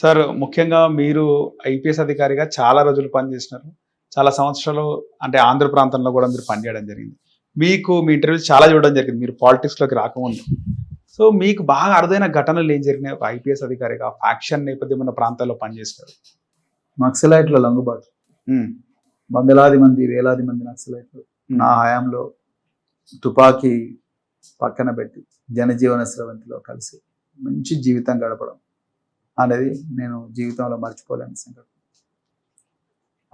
Sir ముఖ్యంగా మీరు IPS అధికారిగా చాలా రోజులు పనిచేసినారు. చాలా సంవత్సరాలు అంటే ఆంధ్ర ప్రాంతంలో కూడా మీరు పనిచేయడం జరిగింది. మీకు మీ ఇంటర్వ్యూస్ చాలా చూడడం జరిగింది. మీరు పాలిటిక్స్లోకి రాకముందు. సో మీకు బాగా అరుదైన ఘటనలు ఏం జరిగినాయి? ఒక ఐపీఎస్ అధికారిగా ఫ్యాక్షన్ నేపథ్యం ఉన్న ప్రాంతాల్లో పనిచేస్తారు నక్సలైట్ల లొంగుబాటు. వందలాది మంది వేలాది మంది నక్సలైట్లు నా హయాంలో తుపాకీ పక్కన పెట్టి జనజీవన స్రవంతిలో కలిసి మంచి జీవితం గడపడం. అనేది నేను జీవితంలో మర్చిపోలేని సంఘటన.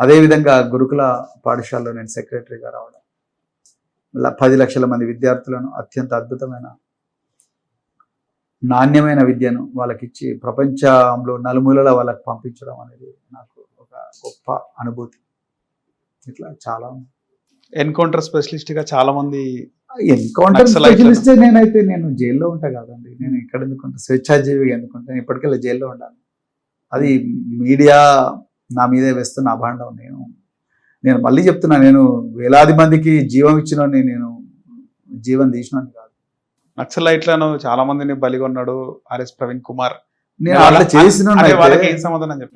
అదేవిధంగా గురుకుల పాఠశాలలో నేను సెక్రటరీగా రావడం పది లక్షల మంది విద్యార్థులను అత్యంత అద్భుతమైన నాణ్యమైన విద్యను వాళ్ళకిచ్చి ప్రపంచంలో నలుమూలల వాళ్ళకి పంపించడం అనేది నాకు ఒక గొప్ప అనుభూతి. ఇట్లా చాలా ఎన్కౌంటర్ స్పెషలిస్ట్గా చాలామంది ఎన్కౌంటర్. స్పెషలిస్ట్ నేనైతే నేను జైల్లో ఉంటా కాదండి. నేను ఇక్కడ ఎందుకుంటా స్వేచ్ఛాజీవిగా ఎందుకుంటా ఇప్పటికెళ్ళి జైల్లో ఉండాలి. అది మీడియా నా మీదే వేస్తున్న అభాండం నేను. నేను మళ్ళీ చెప్తున్నా నేను వేలాది మందికి జీవం ఇచ్చిన నేను జీవం తీసినాను కాదు. నక్సలైట్లను చాలా మందిని బలిగొన్నాడు ఆర్ఎస్ ప్రవీణ్ కుమార్. నేను అట్లా చేసిన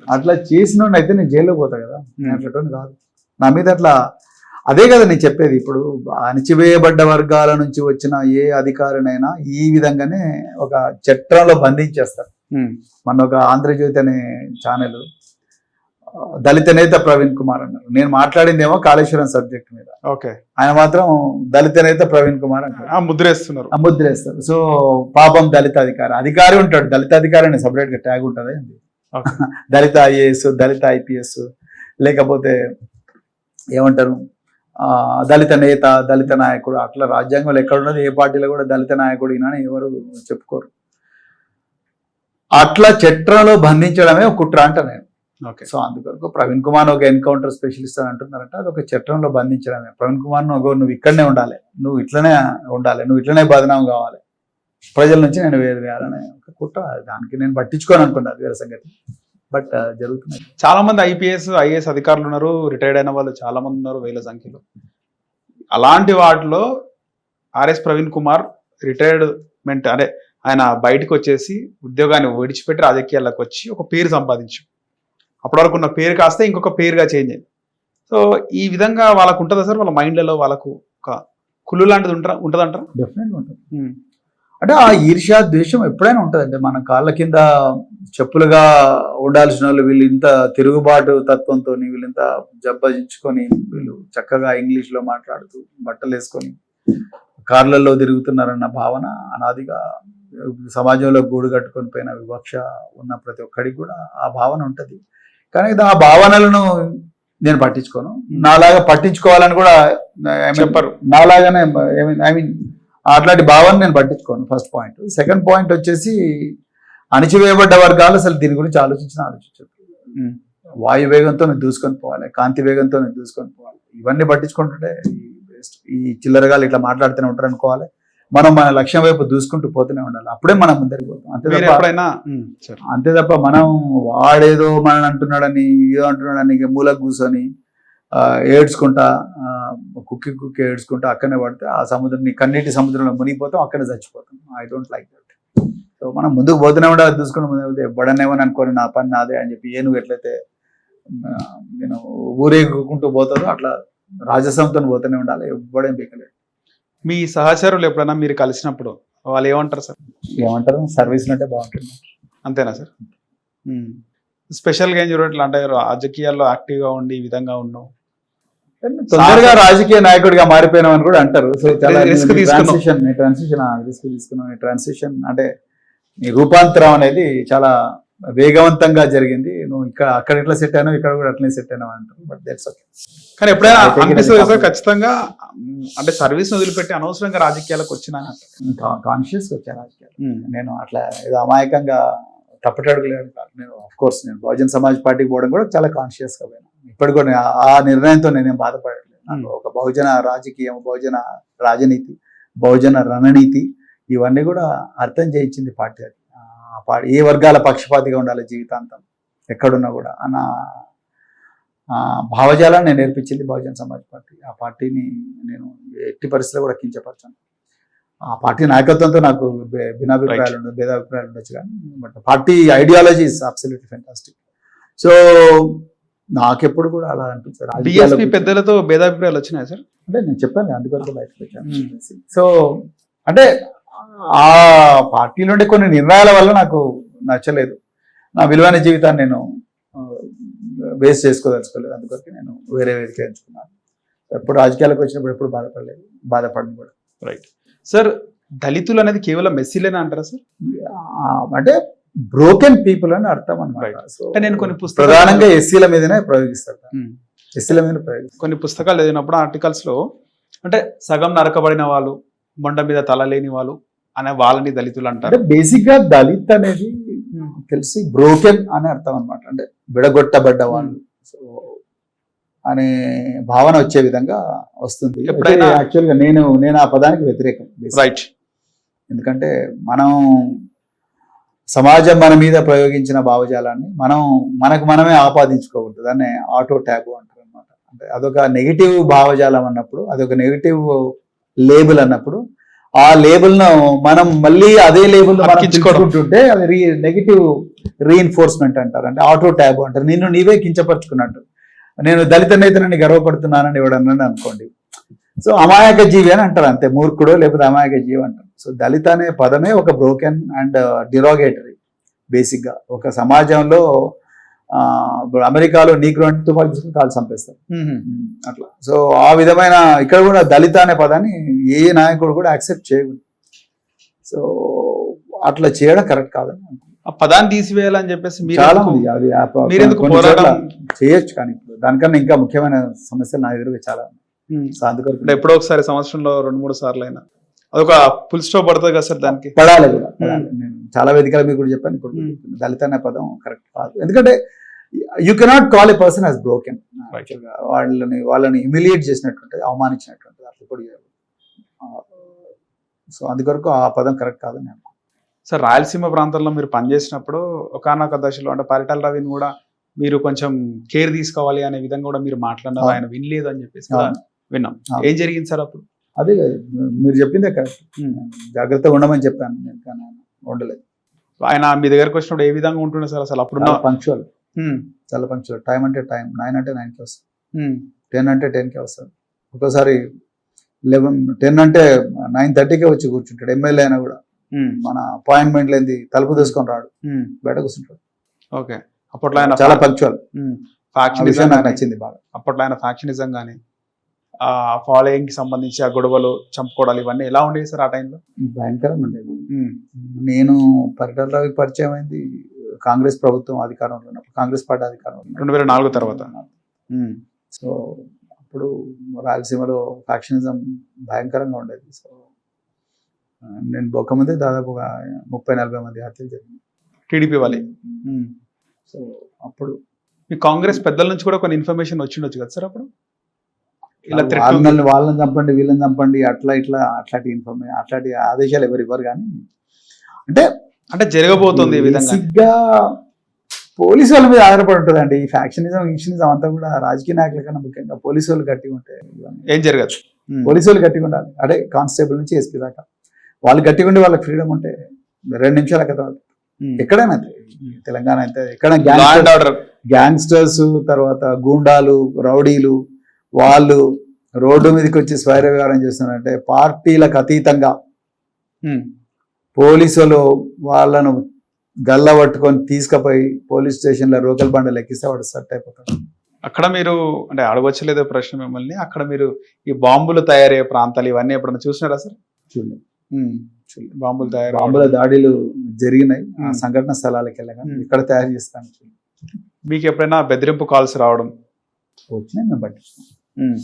అట్లా చేసిన అయితే నేను జైల్లో పోతా కదా. నేను. అట్లటోని కాదు. నా మీద అట్లా అదే కదా నేను చెప్పేది ఇప్పుడు అణచివేయబడ్డ వర్గాల నుంచి వచ్చిన ఏ అధికారినైనా ఈ విధంగానే ఒక చట్రంలో బంధించేస్తారు. మన ఒక ఆంధ్రజ్యోతి అనే ఛానల్ దళిత నేత ప్రవీణ్ కుమార్ అన్నారు. నేను మాట్లాడిందేమో కాళేశ్వరం సబ్జెక్ట్ మీద. ఓకే. ఆయన మాత్రం దళిత నేత ప్రవీణ్ కుమార్ అంటారు. ఆ ముద్రేస్తున్నారు. ముద్రేస్తారు. సో పాపం దళిత అధికారి అధికారి ఉంటాడు. దళిత అధికారి అని సపరేట్గా ట్యాగ్ ఉంటుంది. దళిత ఐఏఎస్ దళిత ఐపీఎస్ లేకపోతే ఏమంటారు? దళిత నేత దళిత నాయకుడు అట్లా రాజ్యాంగంలో ఎక్కడ ఉన్నది? ఏ పార్టీలో కూడా దళిత నాయకుడు అని ఎవరు చెప్పుకోరు. అట్లా చట్రంలో బంధించడమే ఒక కుట్ర అంట నేను. ఓకే. సో అందుకొరకు ప్రవీణ్ కుమార్ ఒక ఎన్కౌంటర్ స్పెషలిస్ట్ అని అంటున్నారంటే. అది ఒక చట్రంలో బంధించడమే. ప్రవీణ్ కుమార్ నువ్వు నువ్వు ఇక్కడనే ఉండాలి. నువ్వు ఇట్లనే ఉండాలి. నువ్వు ఇట్లనే బదనాం కావాలి. ప్రజల నుంచి నేను వేరు వేయాలనే ఒక కుట్ర. దానికి నేను పట్టించుకోను అనుకున్నా అది వేరే సంగతి. బట్ జరుగుతున్నాయి. చాలా మంది ఐపీఎస్ ఐఏఎస్ అధికారులు ఉన్నారు రిటైర్డ్ అయిన వాళ్ళు చాలా మంది ఉన్నారు వేల సంఖ్యలో. అలాంటి వాటిలో ఆర్ఎస్ ప్రవీణ్ కుమార్ రిటైర్డ్మెంట్ అంటే ఆయన బయటకు వచ్చేసి ఉద్యోగాన్ని విడిచిపెట్టి రాజకీయాల్లోకి వచ్చి ఒక పేరు సంపాదించు. అప్పటి వరకు ఉన్న పేరు కాస్తే ఇంకొక పేరుగా చేంజ్ అయింది సో ఈ విధంగా వాళ్ళకు ఉంటుందా సార్? వాళ్ళ మైండ్లలో వాళ్ళకు ఒక కుళ్ళు లాంటిది ఉంటారా ఉంటుందంటారా? డెఫినెట్గా ఉంటుంది. అంటే ఆ ఈర్ష్యా ద్వేషం ఎప్పుడైనా ఉంటుందండి. మన కాళ్ళ కింద చెప్పులుగా ఉండాల్సిన వాళ్ళు వీళ్ళు ఇంత తిరుగుబాటు తత్వంతో వీళ్ళు ఇంత జబ్బజించుకొని వీళ్ళు చక్కగా ఇంగ్లీష్లో మాట్లాడుతూ బట్టలు వేసుకొని కార్లలో తిరుగుతున్నారన్న భావన అనాదిగా సమాజంలో గూడు కట్టుకొని పోయిన వివక్ష ఉన్న ప్రతి ఒక్కడికి కూడా ఆ భావన ఉంటది. కానీ ఆ భావనలను నేను పట్టించుకోను. నాలాగా పట్టించుకోవాలని కూడా చెప్పరు. నాలాగానే ఐ మీన్ అట్లాంటి భావన నేను పట్టించుకోను ఫస్ట్ పాయింట్ సెకండ్ పాయింట్ వచ్చేసి అణిచివేయబడ్డ వర్గాలు అసలు దీని గురించి ఆలోచించిన ఆలోచించదు ఉమ్. వాయు వేగంతో నేను దూసుకొని పోవాలి కాంతి వేగంతో నేను దూసుకొని పోవాలి. ఇవన్నీ పట్టించుకుంటుంటే ఈ చిల్లరగాలు ఇట్లా మాట్లాడుతూనే ఉంటారు అనుకోవాలి. మనం మన లక్ష్యం వైపు దూసుకుంటూ పోతూనే ఉండాలి. అప్పుడే మనం ముందరికి పోతాం. అంతే తప్ప ఎప్పుడైనా అంతే తప్ప మనం వాడేదో మనల్ని అంటున్నాడని ఏదో అంటున్నాడని మూలకు కూర్చొని ఏడ్చుకుంటా కుక్కి కుక్కి ఏడ్చుకుంటా అక్కడనే పడితే ఆ సముద్రం నీ కన్నీటి సముద్రంలో మునిగిపోతాం అక్కడే చచ్చిపోతాం. I don't like that so మనం ముందుకు పోతూనే ఉండాలి చూసుకుని ముందు పోతే ఎవ్వడనేమని అనుకోని నా పని నాదే అని చెప్పి ఏనుగు ఎట్లయితే నేను ఊరేగుకుంటూ పోతుందో అట్లా రాజసంతో పోతూనే ఉండాలి ఎవ్వడేం పీకలేదు. మీ సహచరులు ఎప్పుడైనా మీరు కలిసినప్పుడు వాళ్ళు ఏమంటారు సార్? ఏమంటారు? సర్వీస్ అంటే బాగుంటుంది. అంతేనా సార్? స్పెషల్గా ఏం చూడట్లే అంటే రాజకీయాల్లో యాక్టివ్గా ఉండి ఈ విధంగా ఉన్నావు? తొందరగా రాజకీయ నాయకుడిగా మారిపోయినామని కూడా అంటారు. సో చాలా తీసుకున్నాం. ట్రాన్సిషన్ ట్రాన్సిషన్ రిస్క్ తీసుకున్నాం. ట్రాన్సిషన్ అంటే నీ రూపాంతరం అనేది చాలా వేగవంతంగా జరిగింది. నువ్వు ఇక్కడ అక్కడ ఎట్లా సెట్ అయినావు ఇక్కడ కూడా అట్లనే సెట్ అయినావు అంటారు. బట్ దట్స్ ఓకే కానీ ఎప్పుడైనా అనిపిస్తుంది సార్. ఖచ్చితంగా అంటే సర్వీస్ వదిలిపెట్టి అనవసరంగా రాజకీయాలకు వచ్చిన. కాన్షియస్ వచ్చా రాజకీయాలు. నేను అట్లా ఏదో అమాయకంగా తప్పటడుగులేడు కాదు నేను కోర్స్ నేను బహుజన్ సమాజ్ పార్టీకి పోవడం కూడా చాలా కాన్షియస్గా పోయినా. ఇప్పటికి కూడా ఆ- నిర్ణయంతో నేనేం బాధపడట్లేదు నాకు ఒక బహుజన రాజకీయం బహుజన రాజనీతి బహుజన రణనీతి ఇవన్నీ కూడా అర్థం చేయించింది పార్టీ అది. ఆ పార్టీ ఏ వర్గాల పక్షపాతిగా ఉండాలి జీవితాంతం ఎక్కడున్నా కూడా అన్న భావజాలాన్ని నేను నేర్పించింది బహుజన సమాజ్ పార్టీ. ఆ పార్టీని నేను ఎట్టి పరిస్థితిలో కూడా కించపరచాను. ఆ పార్టీ నాయకత్వంతో నాకు భిన్నాభిప్రాయాలు ఉండదు భేదాభిప్రాయాలు ఉండొచ్చు కానీ but party ideology is absolutely fantastic so నాకెప్పుడు కూడా అలా అనిపించారు పెద్దలతో భేదాభిప్రాయాలు వచ్చినాయి సార్? అంటే నేను చెప్పాను అందుకొరకు బయటకు వచ్చాను. Hmm. సో అంటే ఆ పార్టీలో ఉండే కొన్ని నిర్ణయాల వల్ల నాకు నచ్చలేదు. నా విలువైన జీవితాన్ని నేను వేస్ట్ చేసుకోదలుచుకోలేదు. అందుకొరకు నేను వేరే వేదిక ఎంచుకున్నాను. ఎప్పుడు రాజకీయాలకు వచ్చినప్పుడు ఎప్పుడు బాధపడలేదు బాధపడను కూడా. రైట్ సార్ దళితులు అనేది కేవలం మెస్సీలేనా అంటారా సార్? అంటే బ్రోకెన్ పీపుల్ అని అర్థం అనమాట. సో నేను కొన్ని పుస్తకాలు ప్రధానంగా ఎస్సీల మీదనే ప్రయోగిస్తారు ఉమ్. ఎస్సీల మీద ప్రయోగిస్తారు. కొన్ని పుస్తకాలు చదివినప్పుడు ఆర్టికల్స్లో అంటే సగం నరకబడిన వాళ్ళు మొండ మీద తల లేని వాళ్ళు అనే వాళ్ళని దళితులు అంటే అంటారు. బేసిక్గా దళిత్ అనేది తెలిసి బ్రోకెన్ అని అర్థం అనమాట అంటే విడగొట్టబడ్డ వాళ్ళు. సో అనే భావన వచ్చే విధంగా వస్తుంది. ఎప్పుడైనా- యాక్చువల్గా నేను నేను ఆ పదానికి వ్యతిరేకం. రైట్ ఎందుకంటే మనం సమాజం మన మీద ప్రయోగించిన భావజాలాన్ని మనం మనకు మనమే ఆపాదించుకోకూడదు. దాన్ని ఆటో ట్యాబు అంటారు అనమాట అంటే అదొక నెగిటివ్ భావజాలం అన్నప్పుడు అదొక నెగిటివ్ లేబుల్ అన్నప్పుడు ఆ లేబుల్ను మనం మళ్ళీ అదే లేబుల్. ఉంటే అది రీ నెగిటివ్ రీఎన్ఫోర్స్మెంట్ అంటారు. అంటే ఆటో ట్యాబు అంటారు. నిన్ను నీవే కించపరుచుకున్నట్టు. నేను దళిత నేతనని గర్వపడుతున్నానని ఎవడన్నాను అనుకోండి. సో అమాయక జీవి అని అంటారు అంతే మూర్ఖుడు లేకపోతే అమాయక జీవి అంటారు. సో దళిత అనే పదమే ఒక బ్రోకెన్ అండ్ డిరోగేటరీ బేసిక్గా. ఒక సమాజంలో ఇప్పుడు అమెరికాలో నీగ్రో అంటే తుపాకి తీసుకుని కాలు చంపేస్తారు. అట్లా. సో ఆ విధమైన ఇక్కడ కూడా దళిత అనే పదాన్ని ఏ నాయకుడు కూడా యాక్సెప్ట్ చేయకూడదు. సో అట్లా చేయడం కరెక్ట్ కాదని అనుకుంటున్నాను. ఆ పదాన్ని తీసివేయాలని చెప్పేసి చాలా ఉంది అది చేయొచ్చు కానీ ఇప్పుడు దానికన్నా ఇంకా ముఖ్యమైన సమస్యలు నా ఎదురుగా చాలా ఎప్పుడో ఒకసారి సంవత్సరంలో రెండు మూడు సార్లు అయినా అదొక ఫుల్ స్టాప్ పడుతుంది కదా సార్ దానికి. పడాలి కూడా. నేను చాలా వేదికల మీకు కూడా చెప్పాను ఇప్పుడు. దళిత అనే పదం కరెక్ట్ కాదు. ఎందుకంటే you cannot call a person as broken. వాళ్ళని వాళ్ళని ఇమిలియేట్ చేసినట్టుంటది అవమానించినట్టుంటది అట్లా కూడా సో అందుకొరకు ఆ పదం కరెక్ట్ కాదని నేను సార్ రాయలసీమ ప్రాంతంలో మీరు పనిచేసినప్పుడు ఒకనొక దశలో అంటే పరిటాల రవిని కూడా మీరు కొంచెం కేర్ తీసుకోవాలి అనే విధంగా కూడా మీరు మాట్లాడినారు. ఆయన వినలేదు అని చెప్పేసి. విన్నాం. ఏం జరిగింది సార్ అప్పుడు? అదే మీరు చెప్పిందే కరెక్ట్. జాగ్రత్తగా ఉండమని చెప్పాను నేను కానీ ఆయన ఉండలేదు. ఆయన మీ దగ్గరకు వచ్చినప్పుడు ఏ విధంగా ఉంటుండే సార్ అసలు అప్పుడున్న చాలా పంక్చువల్ చాలా పంక్చువల్ టైం అంటే టైం నైన్ అంటే నైన్కి వస్తాను టెన్ అంటే టెన్కి వస్తాడు ఒక్కోసారి లెవెన్ టెన్ అంటే నైన్ థర్టీకే వచ్చి కూర్చుంటాడు. ఎమ్మెల్యే అయినా కూడా. మన అపాయింట్మెంట్ లేని తలుపు తీసుకొని రాడు. బయట కూర్చుంటాడు. ఓకే. అప్పట్లో ఆయన చాలా పంక్చువల్ విషయం నాకు ఫ్యాక్షనిజం నచ్చింది బాగా. అప్పట్లో ఆయన ఫ్యాక్షనిజం కానీ ఆ ఫాలోయింగ్కి సంబంధించి ఆ గొడవలు చంపుకోవడాలు ఇవన్నీ ఎలా ఉండేవి సార్ ఆ టైంలో? భయంకరంగా ఉండేది నేను పరిటాల రవి పరిచయం అయింది కాంగ్రెస్ ప్రభుత్వం అధికారంలో ఉన్నప్పుడు కాంగ్రెస్ పార్టీ అధికారంలో ఉన్నప్పుడు. రెండు వేల నాలుగు తర్వాత. సో అప్పుడు రాయలసీమలో ఫ్యాక్షనిజం భయంకరంగా ఉండేది. సో నేను పోకముందే దాదాపు ఒక ముప్పై నలభై మంది హత్యలు జరిగింది టీడీపీ వాళ్ళే. సో అప్పుడు మీ కాంగ్రెస్ పెద్దల నుంచి కూడా కొన్ని ఇన్ఫర్మేషన్ వచ్చిండొచ్చు కదా సార్ అప్పుడు? ఇలా. వాళ్ళని వాళ్ళని చంపండి వీళ్ళని చంపండి అట్లా ఇట్లా అట్లాంటి ఇన్ఫర్మేషన్ అట్లాంటి ఆదేశాలు ఎవరు ఇవ్వరు కానీ అంటే అంటే జరగబోతుంది ఈ విధంగా. బేసిక్గా పోలీసు వాళ్ళ మీద ఆధారపడి ఉంటుందండి. ఈ ఫ్యాక్షనిజం ఇన్షనిజం అంతా కూడా రాజకీయ నాయకుల కన్నా ముఖ్యంగా పోలీసు వాళ్ళు గట్టిగా ఉంటాయి. ఏం జరగదు. ఉమ్, పోలీసు వాళ్ళు గట్టిగా ఉండాలి. అంటే కానిస్టేబుల్ నుంచి ఎస్పీ దాకా. వాళ్ళు గట్టిగా ఉండి వాళ్ళకి ఫ్రీడమ్ ఉంటే రెండు నిమిషాల కదా ఉమ్. ఎక్కడైనా అంతే తెలంగాణ అయితే ఎక్కడ గ్యాంగ్స్టర్స్ తర్వాత గూండాలు రౌడీలు వాళ్ళు రోడ్డు మీదకి వచ్చి స్వైర వ్యవహారం చేస్తున్నారంటే పార్టీలకు అతీతంగా ఉమ్, పోలీసులు వాళ్ళను గల్ల పట్టుకొని తీసుకుపోయి పోలీస్ స్టేషన్లో రోకల్ బండలు ఎక్కిస్తే వాడు సెట్ అయిపోతాడు. అక్కడ మీరు అంటే అడగొచ్చలేదో ప్రశ్న మిమ్మల్ని అక్కడ మీరు ఈ బాంబులు తయారయ్యే ప్రాంతాలు ఇవన్నీ ఎప్పుడైనా చూసినారా సార్? చూడండి బాంబులు తయారు బాంబుల దాడులు జరిగినాయి. సంఘటన స్థలాలకు వెళ్ళగా. ఇక్కడ తయారు చేస్తాను మీకు ఎప్పుడైనా బెదిరింపు కాల్స్ రావడం? వచ్చినాయి మేము పట్టించుకోం. ఉమ్.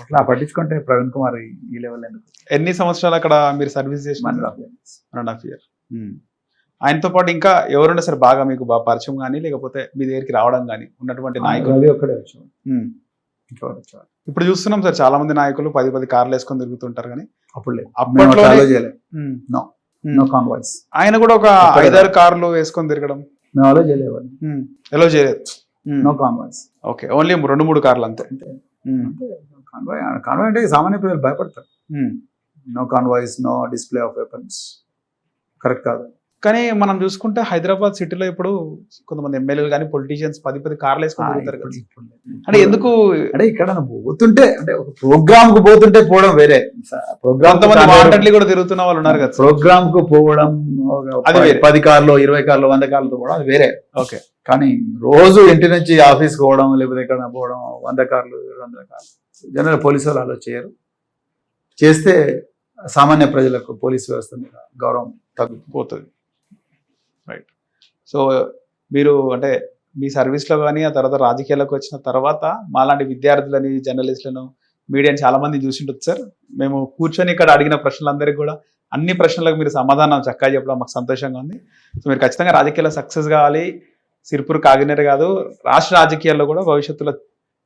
అట్లా పట్టించుకుంటే ప్రవీణ్ కుమార్ ఈ- లెవెల్ ఎందుకు? ఎన్ని సంవత్సరాలు అక్కడ మీరు సర్వీస్ చేసిన? మన వన్ అండ్ హాఫ్ ఇయర్ ఆయనతో పాటు ఇంకా ఎవరుండే సార్ బాగా మీకు బాగా పరిచయం కానీ లేకపోతే మీ దగ్గరికి రావడం కానీ ఉన్నటువంటి నాయకులు. ఒక్కడే వచ్చేవాడు. ఇప్పుడు చూస్తున్నాం సార్ చాలా మంది నాయకులు పది పది కార్లు వేసుకొని తిరుగుతుంటారు కానీ అప్పుడు లేదు. నో కాన్వాయిస్ ఆయన కూడా ఒక ఐదారు కార్లు వేసుకొని తిరగడం. మేము అలో. ఎలా చేయలేదు. నో కాన్వాయిస్ ఓకే ఓన్లీ రెండు మూడు కార్లు అంతే. కాన్వాయ్ కాన్వాయ్ అంటే సామాన్య ప్రజలు భయపడతారు. No convoys no display of weapons correct కాదు. కానీ మనం చూసుకుంటే హైదరాబాద్ సిటీలో ఇప్పుడు కొంతమంది ఎమ్మెల్యేలు కానీ పొలిటీషియన్స్ పది పది కార్లు వేసుకొని తిరుగుతారు కదా. అంటే ఎందుకు అంటే ఇక్కడ పోతుంటే అంటే ఒక ప్రోగ్రామ్కు పోతుంటే పోవడం వేరే. ప్రోగ్రామ్ కూడా తిరుగుతున్న వాళ్ళు ఉన్నారు కదా. ప్రోగ్రామ్కు పోవడం అది వేరే. పది కార్లు ఇరవై కార్లు వంద కార్లతో పోవడం అది వేరే. ఓకే. కానీ రోజు ఇంటి నుంచి ఆఫీస్ పోవడం లేకపోతే ఎక్కడ పోవడం వంద కార్లు వందల కార్లు. జనరల్ పోలీసు వాళ్ళు అలా చేయరు. చేస్తే సామాన్య ప్రజలకు పోలీస్ వ్యవస్థ మీద గౌరవం తగ్గుతుంది పోతుంది. రైట్ సో మీరు అంటే మీ సర్వీస్లో కానీ ఆ తర్వాత రాజకీయాలకు వచ్చిన తర్వాత మాలాంటి విద్యార్థులని జర్నలిస్టులను మీడియాని చాలా మంది చూసిండొచ్చు సార్. మేము కూర్చొని ఇక్కడ అడిగిన ప్రశ్నలందరికీ కూడా అన్ని ప్రశ్నలకు మీరు సమాధానం చక్కగా చెప్పడం మాకు సంతోషంగా ఉంది. సో మీరు ఖచ్చితంగా రాజకీయాల్లో సక్సెస్ కావాలి. సిరిపూర్ కాగినర్ కాదు రాష్ట్ర రాజకీయాల్లో కూడా భవిష్యత్తులో